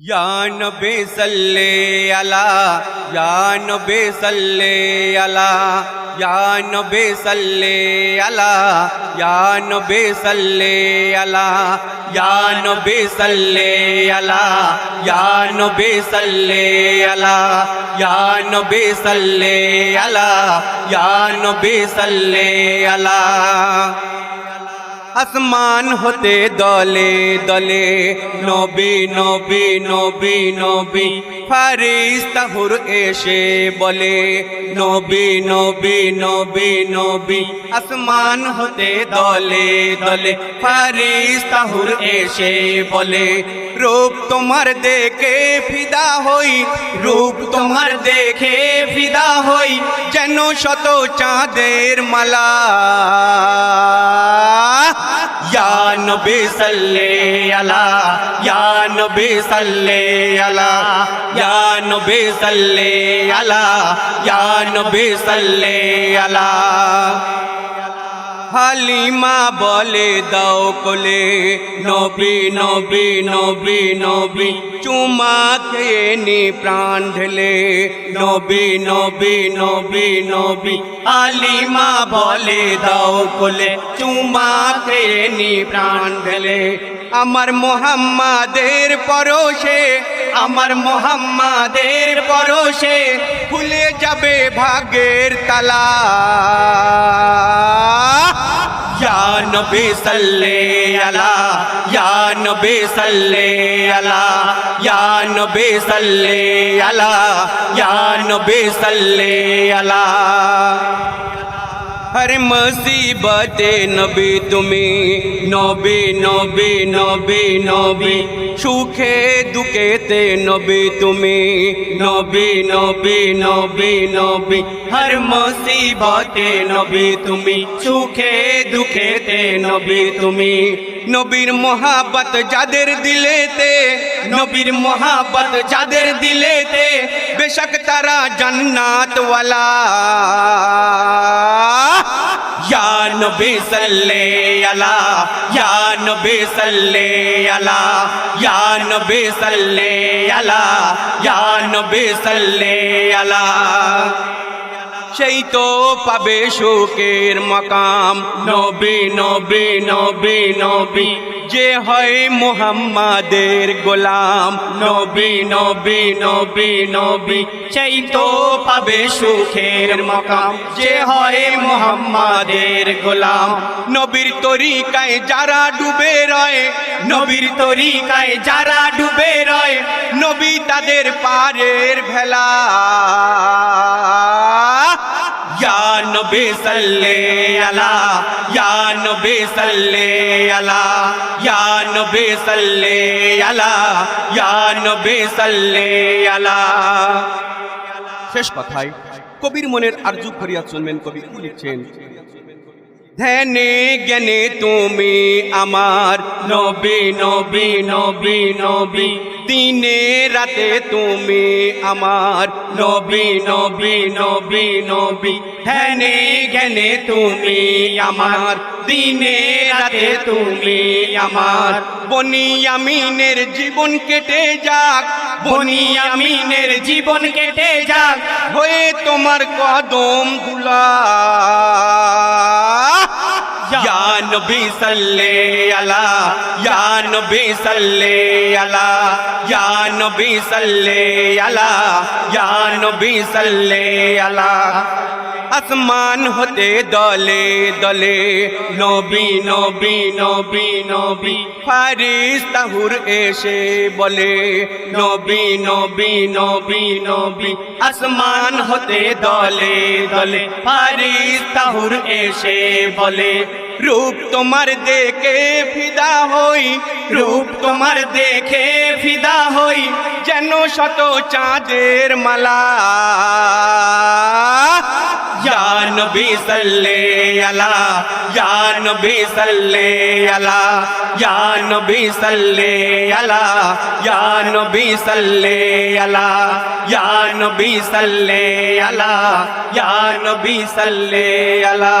یا نبی صلی علی یا نبی صلی علی یا نبی صلی علی یا نبی صلی علی یا نبی صلی علی یا نبی صلی علی یا نبی صلی علی یا نبی صلی علی আসমান হতে দলে দলে নবী নবী নবী নবী। ফারিস্তাহুর এসে বলে, নবী নবী নবী নবী, আসমান হতে দলে দলে। ফারিস্তাহুর এসে বলে, রূপ তোমার দেখে ফিদা হই, রূপ তোমার দেখে ফিদা হই, যেন শত চাঁদের মালা। یا نبی صلی اللہ یا نبی صلی اللہ یا نبی صلی اللہ یا نبی صلی اللہ হালিমা বলে দাও কোলে, নবী নবী নবী নবী, চুমা খেয়ে নি প্রাণ ঢেলে, নবী নবী নবী নবী, হালিমা বলে দাও কোলে, চুমা নি প্রাণ ঢেলে। আমার মোহাম্মাদের পরশে, আমার মোহাম্মাদের পরশে খুলে যাবে ভাগের তালা। یا نبی صلی اللہ یا نبی صلی اللہ یا نبی صلی اللہ یا نبی صلی اللہ হর মুসিবতে নবে তুমি নবে নবে নবে নবী সুখে দুখেতে নবে তুমি নবে নবে নবে নবী হর মুসিবতে নবে তুমি সুখে দুঃখেতে নবে তুমি নবীর মহাবত যাদের দিলেতে নবীর মহাবত যাদের দিলেতে বেশক তারা জন্নাত ওয়ালা নবী সাল্লে আলা, ইয়া নবী সাল্লে আলা, ইয়া নবী সাল্লে আলা, ইয়া নবী সাল্লে আলা। সেই তো পাবে সুখের মকাম, নবী নবী নবী নবী। যে হয় মুহাম্মাদের গোলাম। নবী নবী নবী নবী, সেই তো পাবে সুখের মকাম। যে হয় মুহাম্মাদের গোলাম। নবীর তরিকায় যারা ডুবে রয়, নবীর তরিকায় যারা ডুবে রয়, নবী তাদের পারের ভেলা। নবী সাল্লে আলা, ইয়া নবী সাল্লে আলা, ইয়া নবী সাল্লে আলা, ইয়া নবী সাল্লে আলা। শেষ কথায়, কবির মনের আরজু করিয়া চলবেন কবি। লিখছেন ধ্যানে জ্ঞানে তুমি আমার নবী নবী নবী নবী। দিনে রাতে তুমি আমার নবী নবী নবী নবী। ধ্যানে জ্ঞানে তুমি আমার দিনে রাতে তুমি আমার। বনি আমিনের জীবন কেটে যাক, বনি আমিনের জীবন কেটে যাক। হয়ে তোমার কদম দুলা নবী সাল্লে আলা, ইয়া নবী সাল্লে আলা, ইয়া নবী সাল্লে আলা, ইয়া নবী সাল্লে আলা। আসমান হতে দলে দলে, নবী নবী নবী নবী ফারিস তাহুর এসে বলে, নবী নবী নবী নবী, আসমান হতে দলে দলে ফারিস এসে বলে রূপ তোমার দেখে ফিদা হই, রূপ তোমার দেখে ফিদা হই, যেন শত চাঁদের মালা। ইয়ার নবী সাল্লে আলা ইয়ার নবী সাল্লে আলা ইয়ার নবী সাল্লে আলা ইয়ার নবী সাল্লে আলা ইয়ার নবী আলা ইয়ার নবী আলা।